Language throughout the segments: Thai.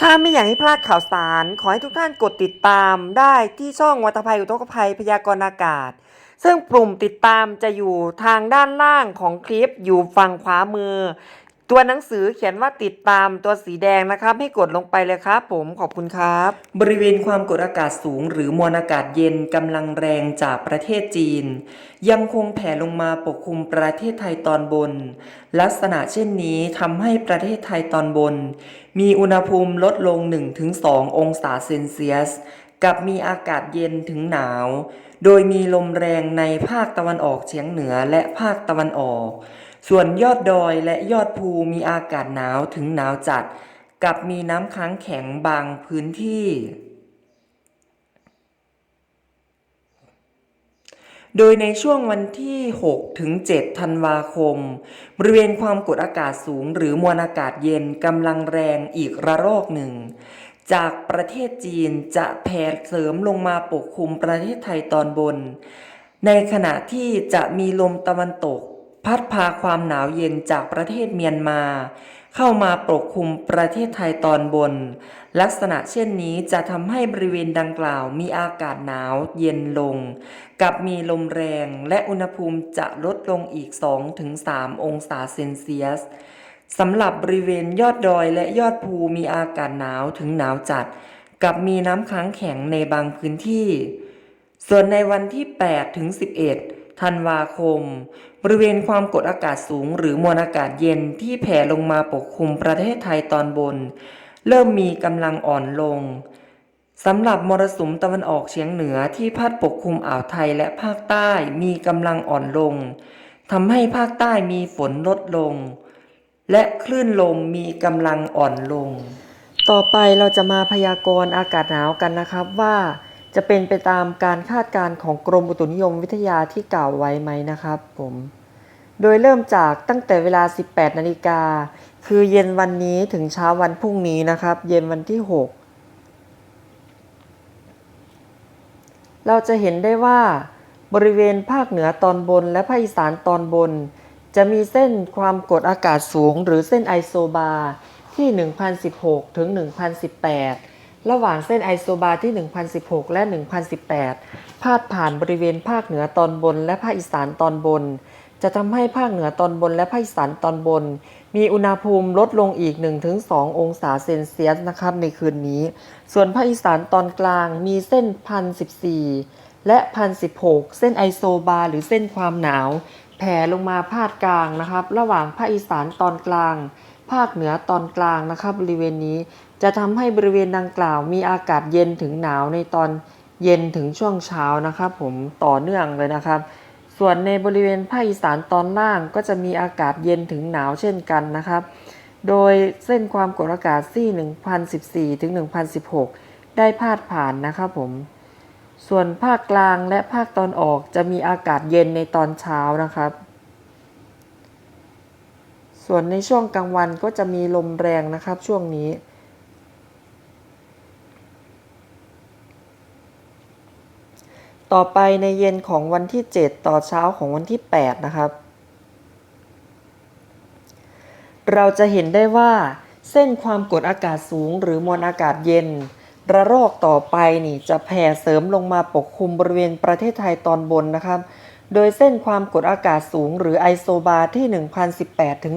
ถ้าไม่อยากให้พลาดข่าวสาร ขอให้ทุกท่านกดติดตามได้ที่ช่องวัตภัยอุทกภัยพยากรณ์อากาศ ซึ่งปุ่มติดตามจะอยู่ทางด้านล่างของคลิปอยู่ฝั่งขวามือ ตัวหนังสือเขียนว่าติดตามตัวสีแดงนะครับ ให้กดลงไปเลยครับ ผมขอบคุณครับ บริเวณความกดอากาศสูง หรือมวลอากาศเย็นกำลังแรงจากประเทศจีน ยังคงแผ่ลงมาปกคลุมประเทศไทยตอนบน ลักษณะเช่นนี้ทำให้ประเทศไทยตอนบน มีอุณหภูมิลดลง 1-2 องศาเซนเซียส กับมีอากาศเย็นถึงหนาว โดยมีลมแรงในภาคตะวันออกเฉียงเหนือและภาคตะวันออก ส่วนยอดดอยและยอดภูมีอากาศหนาวถึงหนาวจัด กับมีน้ำค้างแข็งบางพื้นที่ โดยในช่วงวันที่ 6 ถึง 7 ธันวาคม บริเวณความกดอากาศสูงหรือมวลอากาศเย็นกำลังแรงอีกระลอกหนึ่งจากประเทศจีนจะแผ่เสริมลงมาปกคลุมประเทศไทยตอนบน ในขณะที่จะมีลมตะวันตก พัดพาความหนาวเย็นจากประเทศเมียนมา เข้ามาปกคลุมประเทศไทยตอนบน ลักษณะเช่นนี้จะทำให้บริเวณดังกล่าวมีอากาศหนาวเย็นลง กับมีลมแรงและอุณหภูมิจะลดลงอีก 2-3 องศาเซนเซียสสำหรับบริเวณยอดดอยและยอดภูมีอากาศหนาวถึงหนาวจัด กับมีน้ำค้างแข็งในบางพื้นที่ ส่วนในวันที่ 8 ถึง 11 ธันวาคม บริเวณความกดอากาศสูงหรือมวลอากาศเย็นที่แผ่ลงมาปกคลุมประเทศไทยตอนบน เริ่มมีกำลังอ่อนลงสำหรับมรสุมตะวันออกเฉียงเหนือที่พัดปกคลุมอ่าวไทยและภาคใต้มีกำลังอ่อนลงทำให้ภาคใต้มีฝนลดลง และคลื่นลมมีกำลังอ่อนลง ต่อไปเราจะมาพยากรณ์อากาศหนาวกันนะครับว่า จะเป็นไปตามการคาดการณ์ของกรมอุตุนิยมวิทยาที่กล่าวไว้ไหมนะครับผมโดยเริ่มจากตั้งแต่เวลา 18 นาฬิกา คือเย็นวันนี้ถึงเช้าวันพรุ่งนี้นะครับ เย็นวันที่ 6 เราจะเห็นได้ว่า บริเวณภาคเหนือตอนบนและภาคอีสานตอนบน จะมีเส้นความกดอากาศสูง หรือเส้นไอโซบาที่ 1016 ถึง 1018 ระหว่างเส้นไอโซบาร์ที่ 1016 และ 1018 พาดผ่านบริเวณภาคเหนือตอนบนและภาคอีสานตอนบน จะทำให้ภาคเหนือตอนบนและภาคอีสานตอนบน มีอุณหภูมิลดลงอีก 1-2 องศาเซนเซียสนะครับในคืนนี้ ส่วนภาคอีสานตอนกลางมีเส้น 1014 และ 1016 เส้นไอโซบาร์หรือเส้นความหนาว แผ่ลงมาภาคกลางนะครับ ระหว่างภาคอีสานตอนกลาง ภาคเหนือตอนกลางนะครับบริเวณนี้จะทำให้บริเวณดังกล่าวมีอากาศเย็นถึงหนาวในตอนเย็นถึงช่วงเช้านะครับผมต่อเนื่องเลยนะครับ ส่วนในบริเวณภาคอีสานตอนล่างก็จะมีอากาศเย็นถึงหนาวเช่นกันนะครับ โดยเส้นความกดอากาศที่1014ถึง1016 ได้พาดผ่านนะครับผมส่วนภาคกลางและภาคตอนออกจะมีอากาศเย็นในตอนเช้านะครับ ส่วนในช่วงกลางวันก็จะมีลมแรงนะครับช่วงนี้ ต่อไปในเย็นของวันที่ 7 ต่อเช้าของวันที่ 8 นะครับ เราจะเห็นได้ว่าเส้นความกดอากาศสูงหรือมวลอากาศเย็น ระลอกต่อไปนี่จะแผ่เสริมลงมาปกคลุมบริเวณประเทศไทยตอนบนนะครับ โดยเส้นความกดอากาศสูงหรือไอโซบาร์ที่ 1018ถึง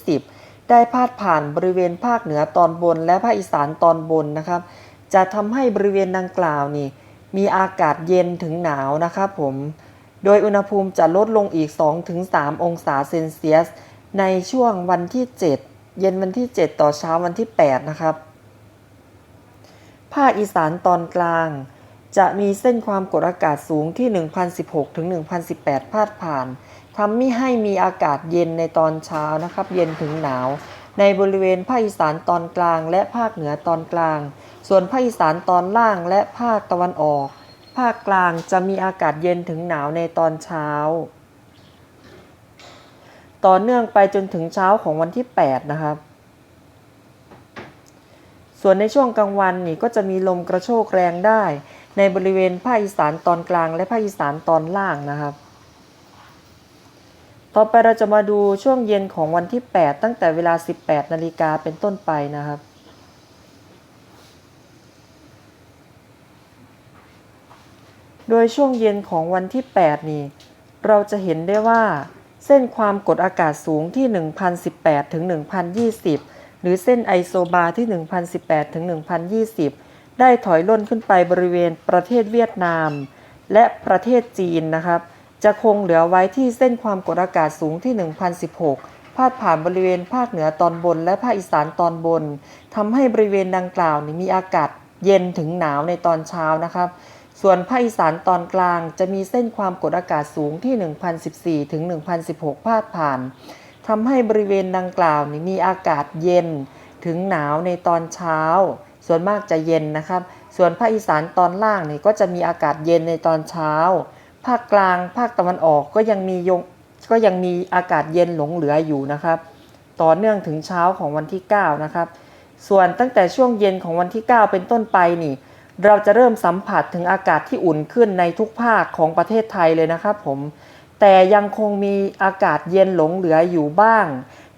1020 ได้พาดผ่านบริเวณภาคเหนือตอนบนและภาคอีสานตอนบนนะครับ จะทำให้บริเวณดังกล่าวนี่ มีอากาศเย็นถึงหนาวนะครับผม โดยอุณหภูมิจะลดลงอีก 2-3 องศาเซนเซียส ในช่วงวันที่ 7 เย็นวันที่ 7 ต่อเช้าวันที่ 8 นะครับ ภาคอีสานตอนกลาง จะมีเส้นความกดอากาศสูงที่ 1016 ถึง 1018 พาดผ่านทำให้มีอากาศเย็นในตอนเช้านะครับ เย็นถึงหนาว ในบริเวณภาคอีสานตอนกลาง และภาคเหนือตอนกลาง ส่วนภาคอีสานตอนล่างและภาคตะวันออก ภาคกลางจะมีอากาศเย็นถึงหนาวในตอนเช้า ต่อเนื่องไปจนถึงเช้าของวันที่ 8 นะครับส่วนในช่วงกลางวันนี่ก็จะมีลมกระโชกแรงได้ ในบริเวณภาคอีสานตอนกลางและภาคอีสานตอนล่างนะครับ ต่อไปเราจะมาดูช่วงเย็นของวันที่ 8 ตั้งแต่เวลา 18 นาฬิกาเป็นต้นไปนะครับโดยช่วงเย็นของวันที่ 8 นี้ เราจะเห็นได้ว่า เส้นความกดอากาศสูงที่ 1018 ถึง 1020 หรือเส้นไอโซบาที่ 1018 ถึง 1020 ได้ถอยล่นขึ้นไปบริเวณประเทศเวียดนาม และประเทศจีนนะครับ จะคงเหลือไว้ที่เส้นความกดอากาศสูงที่ 1016 พาดผ่านบริเวณภาคเหนือตอนบน และภาคอีสานตอนบนทำให้บริเวณดังกล่าวนี้มีอากาศเย็นถึงหนาวในตอนเช้านะครับ ส่วนภาคอีสานตอนกลางจะมีเส้นความกดอากาศสูงที่ 1014 ถึง 1016 พาดผ่านทำให้บริเวณดังกล่าวนี้มีอากาศเย็นถึงหนาวในตอนเช้า ส่วนมากจะเย็นนะครับ ส่วนภาคอีสานตอนล่างนี่ก็จะมีอากาศเย็นในตอนเช้า ภาคกลางภาคตะวันออกก็ยังมียงก็ยังมีอากาศเย็นหลงเหลืออยู่นะครับ ต่อเนื่องถึงเช้าของวันที่ 9 นะครับ ส่วนตั้งแต่ช่วงเย็นของวันที่ 9 เป็นต้นไปนี่ เราจะเริ่มสัมผัสถึงอากาศที่อุ่นขึ้นในทุกภาคของประเทศไทยเลยนะครับผม แต่ยังคงมีอากาศเย็นหลงเหลืออยู่บ้าง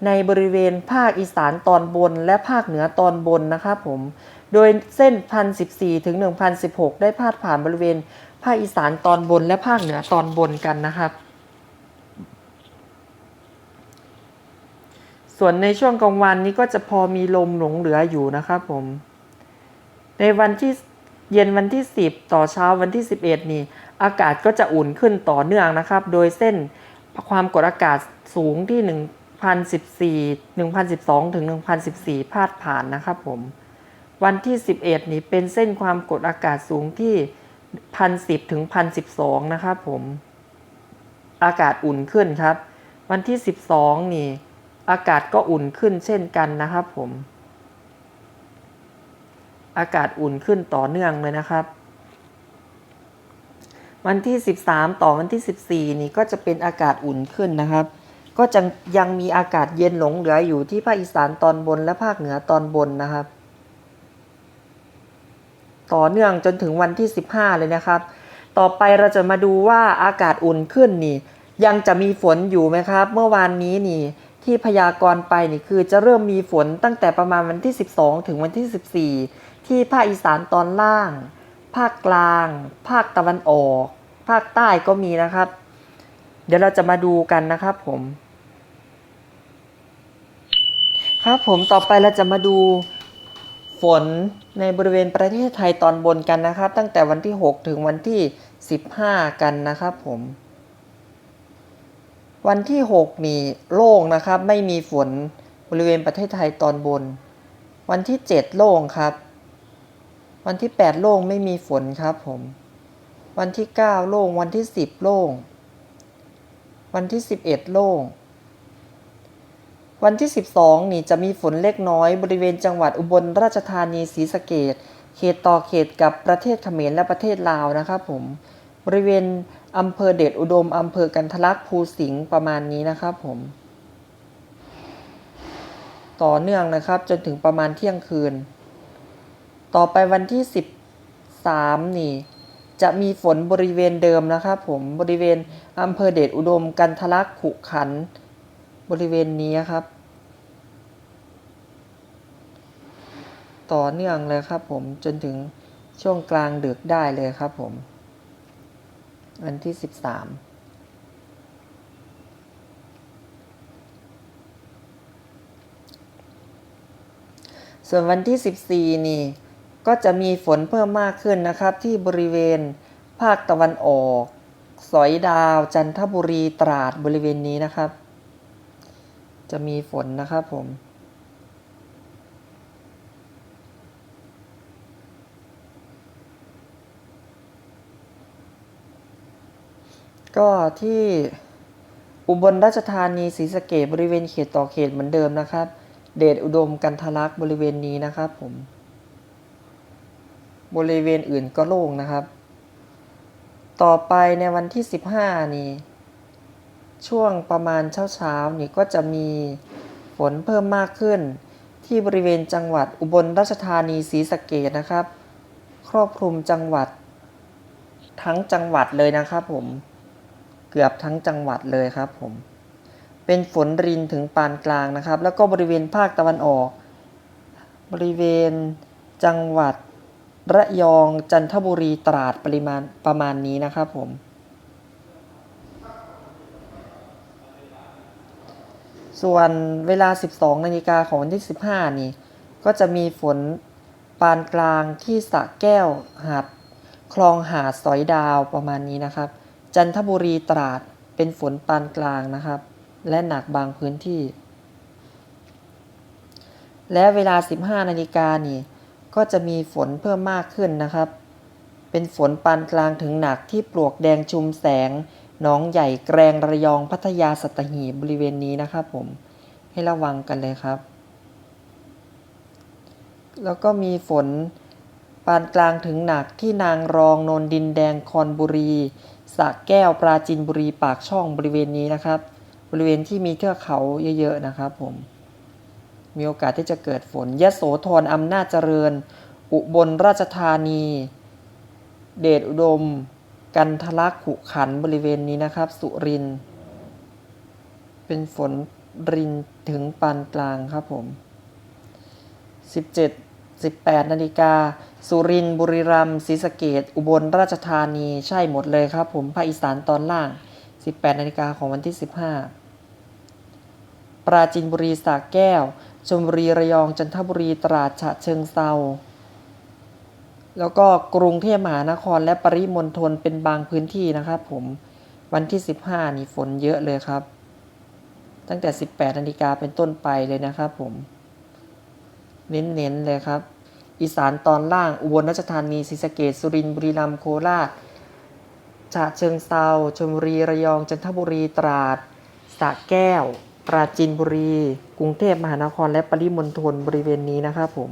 ในบริเวณภาคอีสานตอนบนและภาคเหนือตอนบนนะครับผม โดยเส้น 1014 ถึง 1016 ได้พาดผ่านบริเวณภาคอีสานตอนบนและภาคเหนือตอนบนกันนะครับ ส่วนในช่วงกลางวันนี้ก็จะพอมีลมหลงเหลืออยู่นะครับผม ในวันที่เย็นวันที่ 10 ต่อเช้าวันที่ 11 นี่ อากาศก็จะอุ่นขึ้นต่อเนื่องนะครับ โดยเส้นความกดอากาศสูงที่ 1014 1012 ถึง 1014 พาดผ่านนะครับผม วันที่ 11 นี่เป็นเส้นความกดอากาศสูงที่1010ถึง1012นะครับผม อากาศอุ่นขึ้นครับ วันที่ 12 นี่ อากาศก็อุ่นขึ้นเช่นกันนะครับผม อากาศอุ่นขึ้นต่อเนื่องเลยนะครับ วันที่ 13 ต่อวันที่ 14 นี่ก็จะเป็นอากาศอุ่นขึ้นนะครับ ก็จะยังมีอากาศเย็นหลงเหลืออยู่ที่ภาคอีสานตอนบนและภาคเหนือตอนบนนะครับ ต่อเนื่องจนถึงวันที่ 15 เลยนะครับ ต่อไปเราจะมาดูว่าอากาศอุ่นขึ้นนี่ ยังจะมีฝนอยู่ไหมครับ เมื่อวานนี้นี่ที่พยากรณ์ไปนี่คือจะเริ่มมีฝนตั้งแต่ประมาณวันที่ 12 ถึงวันที่ 14 ที่ภาคอีสานตอนล่าง ภาคกลาง ภาคตะวันออก ภาคใต้ก็มีนะครับ เดี๋ยวเราจะมาดูกันนะครับผมครับผมต่อไปเราจะมาดูฝน ในบริเวณประเทศไทยตอนบนกันนะครับ ตั้งแต่วันที่ 6 ถึงวันที่ 15 กันนะครับผม วันที่ 6 นี่โล่งนะครับ ไม่มีฝนบริเวณประเทศไทยตอนบน วันที่ 7 โล่งครับ วันที่ 8 โล่งไม่มีฝนครับผม วันที่ 9 โล่ง วันที่ 10 โล่ง วันที่ 11 โล่ง วันที่ 12 นี่จะมีฝนเล็กน้อยบริเวณจังหวัดอุบลราชธานีศรีสะเกดเขตต่อเขตกับประเทศเขมรและประเทศลาวนะครับผมบริเวณอำเภอเดชอุดมอำเภอกันทะลักภูสิงห์ประมาณนี้นะครับผม ต่อเนื่องนะครับจนถึงประมาณเที่ยงคืน ต่อไปวันที่ 13 นี่ จะมีฝนบริเวณเดิมนะครับผมบริเวณอำเภอเดชอุดมกันทะลักขุขันธ์ บริเวณนี้ครับ ต่อเนื่องเลยครับผมจนถึงช่วงกลางดึกได้เลยครับผม วันที่ 13ส่วนวันที่ 14 นี่ ก็จะมีฝนเพิ่มมากขึ้นนะครับ ที่บริเวณภาคตะวันออก สอยดาว จันทบุรีตราดบริเวณนี้นะครับ จะมีฝนนะครับผม ก็ที่อุบลราชธานีศรีสะเกดบริเวณเขตต่อเขตเหมือนเดิมนะครับ เดชอุดมกันทะลักบริเวณนี้นะครับผม บริเวณอื่นก็โล่งนะครับ ต่อไปในวันที่ 15 นี้ ช่วงประมาณเช้าเช้าๆนี่ก็จะมีฝนเพิ่มมากขึ้น ที่บริเวณจังหวัดอุบลราชธานีศรีสะเกดนะครับ ครอบคลุมจังหวัด ทั้งจังหวัดเลยนะครับผมเกือบทั้งจังหวัดเลยครับผมเป็นฝนรินถึงปานกลางนะครับ แล้วก็บริเวณภาคตะวันออก บริเวณจังหวัดระยองจันทบุรีตราดปริมาณประมาณนี้นะครับผม ส่วนเวลา 12 นาฬิกาของวันที่ 15 นี่ ก็จะมีฝนปานกลางที่สระแก้วหาดคลองหาดสอยดาวประมาณนี้นะครับ จันทบุรีตราดเป็นฝนปานกลางนะครับ และหนักบางพื้นที่ และเวลา 15 นาฬิกานี่ ก็จะมีฝนเพิ่มมากขึ้นนะครับ เป็นฝนปานกลางถึงหนักที่ปลวกแดงชุมแสง นองใหญ่แกรงระยองพัทยาสัตหีบบริเวณนี้นะครับผมให้ระวังกันเลยครับ แล้วก็มีฝนปานกลางถึงหนักที่นางรองนนดินแดงคอนบุรีสระแก้วปราจินบุรีปากช่องบริเวณนี้นะครับ บริเวณที่มีเทือกเขาเยอะๆนะครับผมมีโอกาสที่จะเกิดฝนยะโสธรอำนาจเจริญ อุบลราชธานี เดชอุดม กันทะลักขุขันบริเวณนี้นะครับ สุริน เป็นฝนรินถึงปานกลางครับผม 17 18นาฬิกาสุรินบุรีรัมย์ศรีสะเกดอุบลราชธานีใช่หมดเลยครับผมภาคอีสานตอนล่าง 18นาฬิกาของวันที่ 15 ปราจินบุรีสระแก้วชลบุรีระยองจันทบุรีตราดฉะเชิงเซา แล้วก็กรุงเทพมหานครและปริมณฑลเป็นบางพื้นที่นะครับผมวันที่ 15 นี่ฝนเยอะเลยครับ ตั้งแต่ 18นาฬิกาเป็นต้นไปเลยนะครับผม เน้นๆเลยครับ อีสานตอนล่าง อุบลราชธานีศรีสะเกดสุรินทร์บุรีรัมย์โคราชฉะเชิงเซาชลบุรีระยองจันทบุรีตราดสระแก้ว ปราจีนบุรี กรุงเทพมหานครและปริมณฑลบริเวณนี้นะครับผม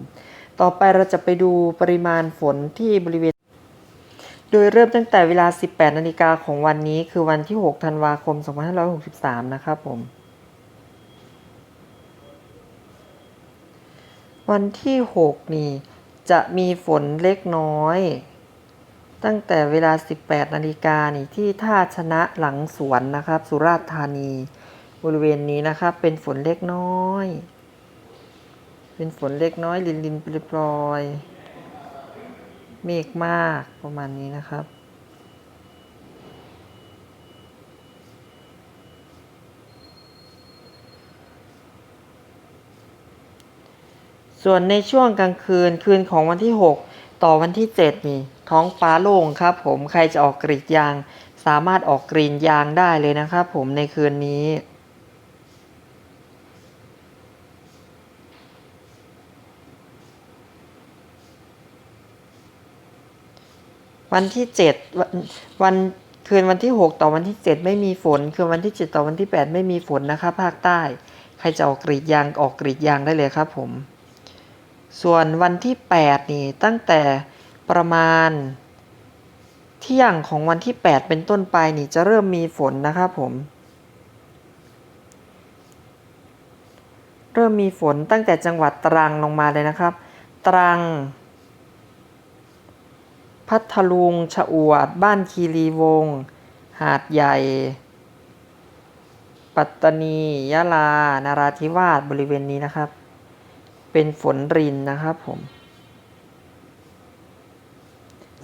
ต่อไปเราจะไปดูปริมาณฝนที่บริเวณ โดยเริ่มตั้งแต่เวลา 18 นาฬิกาของวันนี้ คือวันที่ 6 ธันวาคม 2563 นะครับผม วันที่ 6 นี่จะมีฝนเล็กน้อย ตั้งแต่เวลา 18 นาฬิกานี่ที่ท่าชนะหลังสวนนะครับ สุราษฎร์ธานี บริเวณนี้นะครับเป็นฝนเล็กน้อย เป็นฝนเล็กน้อยลินลินปลอยเมฆมากประมาณนี้นะครับ ส่วนในช่วงกลางคืนคืนของวันที่ 6 ต่อวันที่ 7 นี่ ท้องฟ้าโล่งครับผมใครจะออกกรีดยาง สามารถออกกรีนยางได้เลยนะครับผมในคืนนี้ วันที่เจ็ดวันวันคืนวันที่หกต่อวันที่เจ็ดไม่มีฝน คืนวันที่เจ็ดต่อวันที่แปดไม่มีฝนนะคะภาคใต้ ใครจะออกกรีดยางออกกรีดยางได้เลยครับผม ส่วนวันที่แปดนี่ตั้งแต่ประมาณ เที่ยงของวันที่แปดเป็นต้นไปนี่จะเริ่มมีฝนนะครับผม เริ่มมีฝนตั้งแต่จังหวัดตรังลงมาเลยนะครับ ตรัง พัทลุงชะอวด บ้านคีรีวง หาดใหญ่ ปัตตานี ยะลา นาราธิวาส บริเวณนี้นะครับ เป็นฝนรินนะครับผม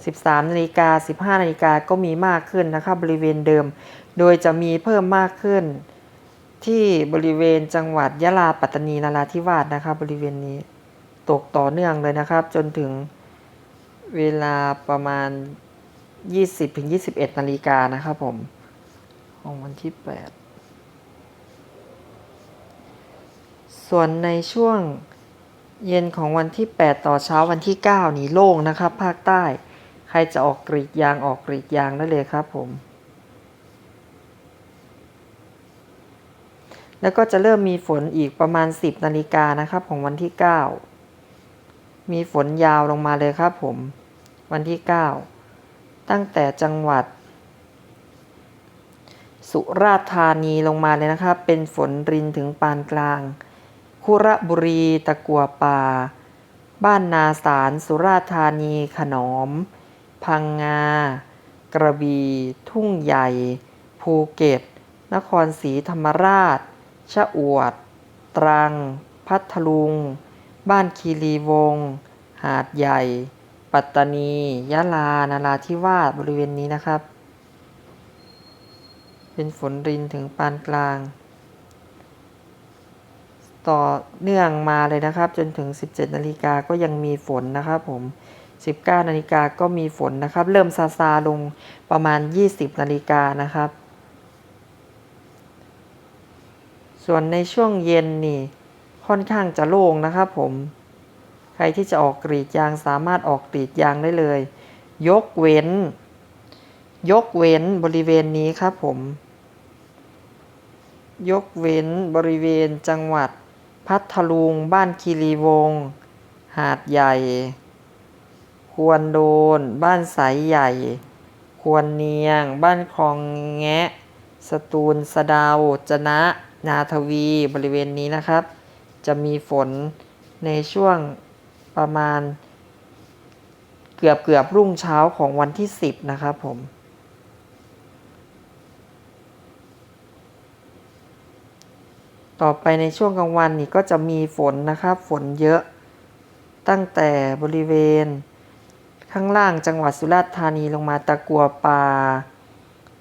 13นาฬิกา15นาฬิกาก็มีมากขึ้นนะครับ บริเวณเดิม โดยจะมีเพิ่มมากขึ้น ที่บริเวณจังหวัดยะลา ปัตตานี นาราธิวาสนะครับ บริเวณนี้ ตกต่อเนื่องเลยนะครับ จนถึง เวลาประมาณ 20ถึง21 นาฬิกานะครับผม ของวันที่ 8 ส่วนในช่วงเย็นของวันที่ 8 ต่อเช้าวันที่ 9 นี่โล่งนะครับ ภาคใต้ ใครจะออกกรีดยางออกกรีดยางได้เลยครับผม แล้วก็จะเริ่มมีฝนอีกประมาณ 10 นาฬิกานะครับของวันที่ 9 มีฝนยาวลงมาเลยครับผม วันที่ 9 ตั้งแต่จังหวัด สุราษฎร์ธานีลงมาเลยนะครับเป็นฝนรินถึงปานกลาง คุระบุรีตะกัวป่า บ้านนาสารสุราษฎร์ธานีขนอม พังงา กระบี่ทุ่งใหญ่ ภูเก็ต นครศรีธรรมราช ชะอวด ตรัง พัทลุง บ้านคีรีวง หาดใหญ่ ปัตตานี ยะลา นาราธิวาส บริเวณนี้นะครับ เป็นฝนรินถึงปานกลาง ต่อเนื่องมาเลยนะครับ จนถึง 17 นาฬิกาก็ยังมีฝนนะครับผม 19 นาฬิกาก็มีฝนนะครับ เริ่มซาซาลงประมาณ 20 นาฬิกานะครับ ส่วนในช่วงเย็นนี่ค่อนข้างจะโล่งนะครับผม รที่จะออกกรีดยางสามารถออกกรีดยางได้เลย ยกเว้น ยกเว้นบริเวณนี้ครับผม ยกเว้นบริเวณจังหวัด พัทลุง บ้านคีรีวง หาดใหญ่ ควรโดน บ้านสายใหญ่ ควรเนียง บ้านคลองแงะ สตูลสะดาวจนะ นาทวี บริเวณนี้นะครับ จะมีฝนในช่วง ประมาณ เกือบเกือบรุ่งเช้าของวันที่ 10 นะครับผมต่อไปในช่วงกลางวันนี่ก็จะมีฝนนะครับ ฝนเยอะตั้งแต่บริเวณ ข้างล่างจังหวัดสุราษฎร์ธานีลงมาตะกัวป่า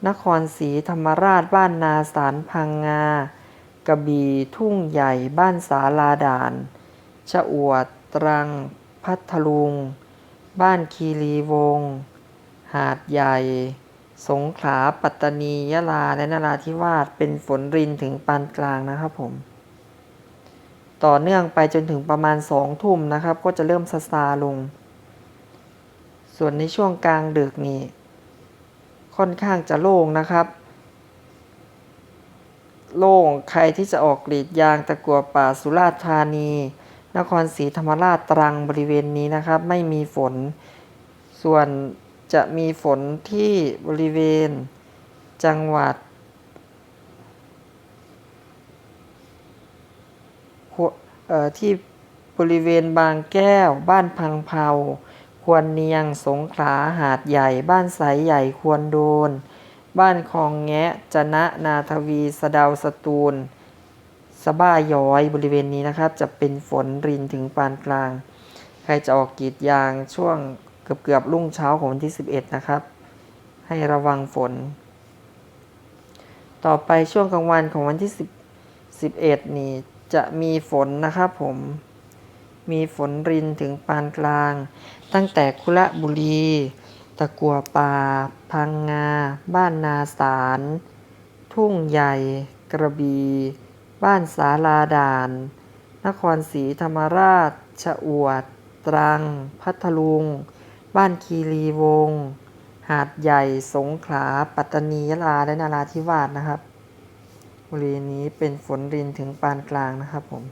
นครศรีธรรมราชบ้านนาสารพังงา กระบี่ทุ่งใหญ่บ้านสาลาด่าน ชะอวด ตรัง พัทลุง บ้านคีรีวง หาดใหญ่ สงขลา ปัตตานี ยะลา และนราธิวาส เป็นฝนรินถึงปานกลางนะครับผม ต่อเนื่องไปจนถึงประมาณสองทุ่มนะครับ ก็จะเริ่มซาซาลง ส่วนในช่วงกลางดึกนี่ค่อนข้างจะโล่งนะครับโล่งใครที่จะออกกรีดยางตะกัวป่าสุราษฎร์ธานี นครศรีธรรมราชตรังบริเวณนี้นะครับ ไม่มีฝน ส่วนจะมีฝนที่บริเวณจังหวัดที่บริเวณบางแก้ว บ้านพังเผาควรเนียงสงขลาหาดใหญ่ บ้านสายใหญ่ควรโดน บ้านคลองแงะ จนะนาทวี สะดาวสตูล สะบ้าย้อยบริเวณนี้นะครับ จะเป็นฝนรินถึงปานกลาง ใครจะออกกรีดยางช่วงเกือบเกือบๆรุ่งเช้าของวันที่ 11 นะครับ ให้ระวังฝน ต่อไปช่วงกลางวันของวันที่ 10 11 นี่จะมีฝนนะครับผม มีฝนรินถึงปานกลาง ตั้งแต่คุระบุรี ตะกัวป่า พังงา บ้านนาสาร ทุ่งใหญ่ กระบี บ้านสาลาด่าน นครศรีธรรมราช ชะอวด ตรัง พัทลุง บ้านคีรีวงศ์หาดใหญ่ สงขลา ปัตตานียะลา และนาราธิวาสนะครับบริเวณนี้เป็นฝนรินถึงปานกลางนะครับผม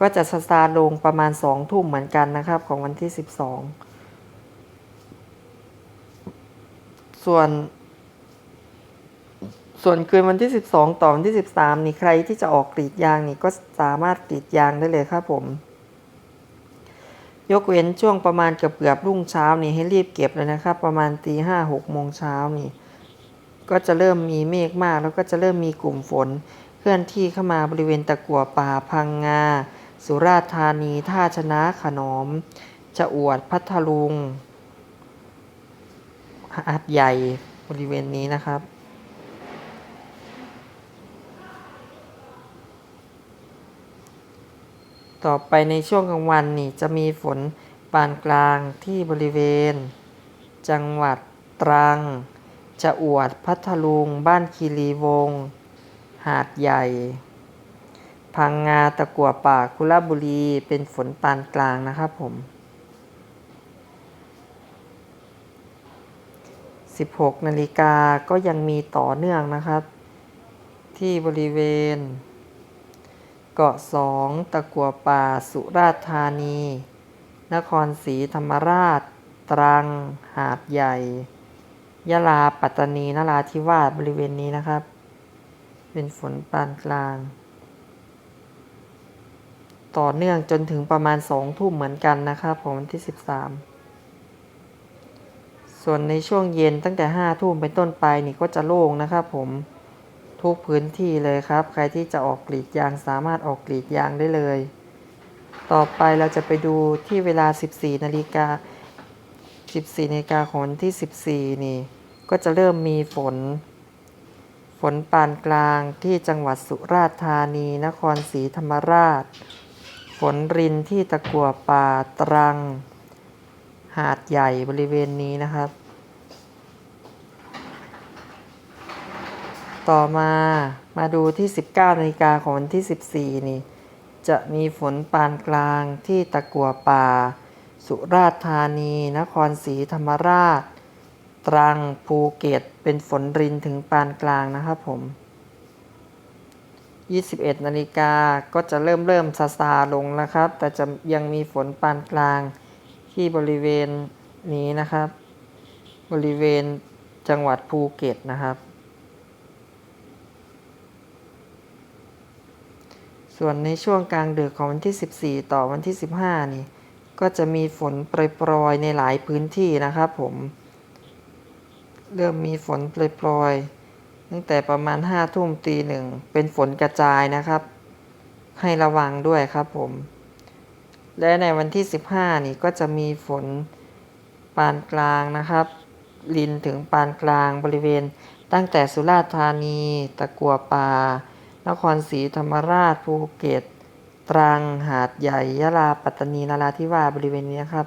ก็จะซาซาลงประมาณสองทุ่มเหมือนกันนะครับ ของวันที่12ส่วน ส่วนคืนวันที่ 12 ต่อวันที่ 13 นี่ใครที่จะออกกรีดยางนี่ก็สามารถกรีดยางได้เลยครับผม ยกเว้นช่วงประมาณเกือบเกือบรุ่งเช้านี่ให้รีบเก็บเลยนะครับ ประมาณตีห้าหกโมงเช้านี่ ก็จะเริ่มมีเมฆมาก แล้วก็จะเริ่มมีกลุ่มฝน เคลื่อนที่เข้ามาบริเวณตะกัวป่าพังงา สุราษฎร์ธานีท่าชนะขนอมจะอวดพัทลุงหาดใหญ่บริเวณนี้นะครับ ต่อไปในช่วงกลางวันนี่จะมีฝนปานกลางที่บริเวณ จังหวัดตรัง จะอวดพัทลุง บ้านคีรีวง หาดใหญ่ พังงาตะกัวป่าคุระบุรีเป็นฝนปานกลางนะครับผม 16 นาฬิกาก็ยังมีต่อเนื่องนะครับ ที่บริเวณ เกาะสองตะกัวป่าสุราษฎร์ธานี นครศรีธรรมราช ตรัง หาดใหญ่ ยะลาปัตตานีนราธิวาสบริเวณนี้นะครับ เป็นฝนปานกลาง ต่อเนื่องจนถึงประมาณสองทุ่มเหมือนกันนะครับของวันที่ 13 ส่วนในช่วงเย็นตั้งแต่ห้าทุ่มเป็นต้นไปนี่ก็จะโล่งนะครับผม ทุกพื้นที่เลยครับ ใครที่จะออกกรีดยางสามารถออกกรีดยางได้เลย ต่อไปเราจะไปดูที่เวลา 14นาฬิกา14นาฬิกาของวันที่ 14 นี่ ก็จะเริ่มมีฝน ฝนปานกลางที่จังหวัดสุราษฎร์ธานี นครศรีธรรมราช ฝนรินที่ตะกัวป่าตรัง หาดใหญ่บริเวณนี้นะครับ ต่อมามาดูที่ 19นาฬิกาของวันที่ 14 นี่ จะมีฝนปานกลางที่ตะกัวป่า สุราษฎร์ธานี นครศรีธรรมราช ตรังภูเก็ตเป็นฝนรินถึงปานกลางนะครับผม 21นาฬิกาก็จะเริ่มเริ่มซาซาลงนะครับ แต่จะยังมีฝนปานกลางที่บริเวณนี้นะครับ บริเวณจังหวัดภูเก็ตนะครับ ส่วนในช่วงกลางดึกของวันที่ 14 ต่อวันที่ 15 นี่ ก็จะมีฝนโปรยๆในหลายพื้นที่นะครับผม เริ่มมีฝนโปรยๆตั้งแต่ประมาณ 5 ทุ่มตีหนึ่ง เป็นฝนกระจายนะครับ ให้ระวังด้วยครับผม และในวันที่ 15 นี่ก็จะมีฝนปานกลางนะครับลินถึงปานกลางบริเวณตั้งแต่สุราษฎร์ธานี ตะกัวป่า นครศรีธรรมราชภูเก็ต ตรังหาดใหญ่ยะลาปัตตานีนาราธิวาสบริเวณนี้นะครับ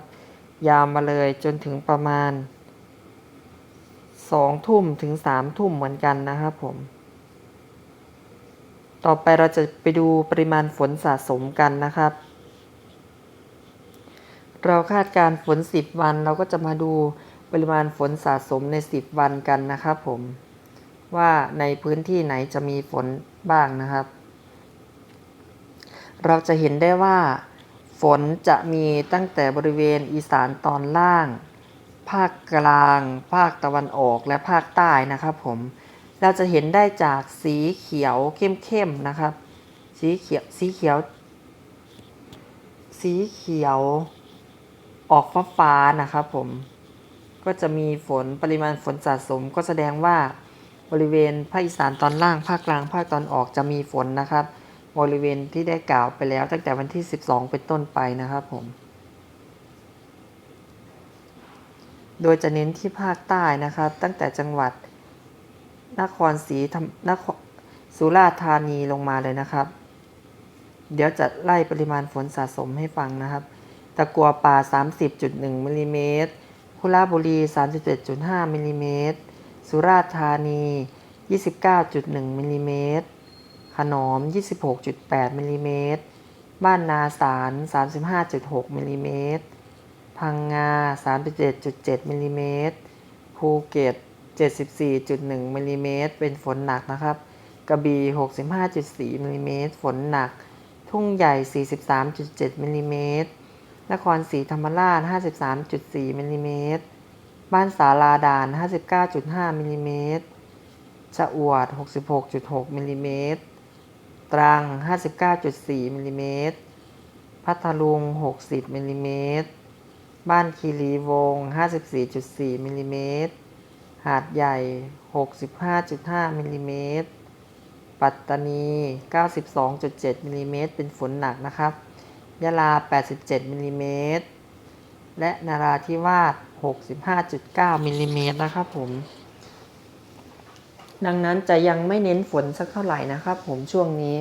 ยาวมาเลยจนถึงประมาณ2ทุ่มถึง3ทุ่มเหมือนกันนะครับผม ต่อไปเราจะไปดูปริมาณฝนสะสมกันนะครับ เราคาดการณ์ฝน 10 วันเราก็จะมาดูปริมาณฝนสะสมใน 10 วันกันนะครับผม ว่าในพื้นที่ไหนจะมีฝน บ้างนะครับ เราจะเห็นได้ว่า ฝนจะมีตั้งแต่บริเวณอีสานตอนล่าง ภาคกลาง ภาคตะวันออกและภาคใต้นะครับผมเราจะเห็นได้จากสีเขียวเข้มๆนะครับ สีเขียวสีเขียว สีเขียวออกฟ้าฟ้าๆนะครับผมก็จะมีฝนปริมาณฝนสะสมก็แสดงว่า บริเวณภาคอีสานตอนล่างภาคกลางภาคตอนออกจะมีฝนนะครับ บริเวณที่ได้กล่าวไปแล้วตั้งแต่วันที่ 12 เป็นต้นไปนะครับผม โดยจะเน้นที่ภาคใต้นะครับ ตั้งแต่จังหวัด นครศรีธรรมนครสุราษฎร์ธานีลงมาเลยนะครับ เดี๋ยวจะไล่ปริมาณฝนสะสมให้ฟังนะครับ ตะกัวป่า 30.1มิลลิเมตรคุระบุรี 37.5มิลลิเมตร สุราษฎร์ธานี 29.1มิลลิเมตร ขนอม 26.8มิลลิเมตร บ้านนาสาร 35.6มิลลิเมตร พังงา 37.7มิลลิเมตร ภูเก็ต 74.1มิลลิเมตร เป็นฝนหนักนะครับ กระบี่65.4มิลลิเมตร ฝนหนัก ทุ่งใหญ่ 43.7มิลลิเมตร นครศรีธรรมราช 53.4มิลลิเมตร บ้านสาลาด่าน 59.5มิลลิเมตรชะอวด 66.6มิลลิเมตรตรัง 59.4มิลลิเมตรพัทลุง 60มิลลิเมตรบ้านคีรีวง 54.4มิลลิเมตรหาดใหญ่ 65.5มิลลิเมตรปัตตานี 92.7มิลลิเมตรเป็นฝนหนักนะครับ ยะลา 87มิลลิเมตรและนาราธิวาส 65.9มิลลิเมตรนะครับผม ดังนั้นจะยังไม่เน้นฝนสักเท่าไหร่นะครับผมช่วงนี้